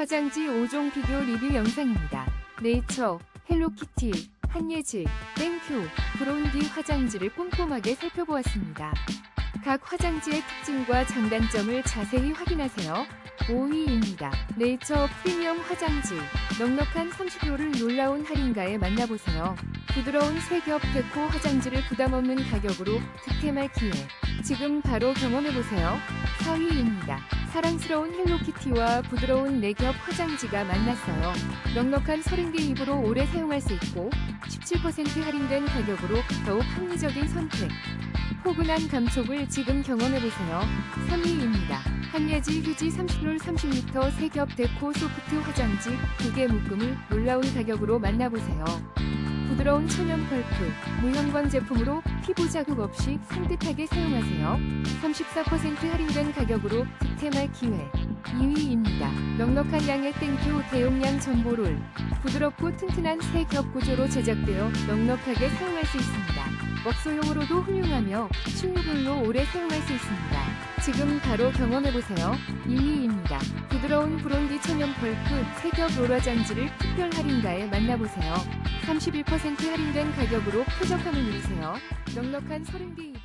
화장지 5종 비교 리뷰 영상입니다. 네이처, 헬로키티, 한예지, 땡큐, 브론디 화장지를 꼼꼼하게 살펴보았습니다. 각 화장지의 특징과 장단점을 자세히 확인하세요. 5위입니다. 네이처 프리미엄 화장지. 넉넉한 30호를 놀라운 할인가에 만나보세요. 부드러운 색엽 데코 화장지를 부담없는 가격으로 득템할 기회. 지금 바로 경험해보세요. 4위입니다. 사랑스러운 헬로키티와 부드러운 내겹 화장지가 만났어요. 넉넉한 30개 입으로 오래 사용할 수 있고 17% 할인된 가격으로 더욱 합리적인 선택. 포근한 감촉을 지금 경험해보세요. 3위입니다. 한예지 휴지 30롤 30m 세겹 데코 소프트 화장지 2개 묶음을 놀라운 가격으로 만나보세요. 부드러운 천연 펄프, 무형광 제품으로 피부 자극 없이 산뜻하게 사용하세요. 34% 할인된 가격으로 득템할 기회. 2위입니다. 넉넉한 양의 땡큐 대용량 전보롤. 부드럽고 튼튼한 새 겹 구조로 제작되어 넉넉하게 사용할 수 있습니다. 먹소용으로도 훌륭하며 식료별로 오래 사용할 수 있습니다. 지금 바로 경험해보세요. 1위입니다. 부드러운 브론디 천연 펄프 세겹 롤화장지를 특별 할인가에 만나보세요. 31% 할인된 가격으로 쾌적함을 누리세요. 넉넉한 30개 입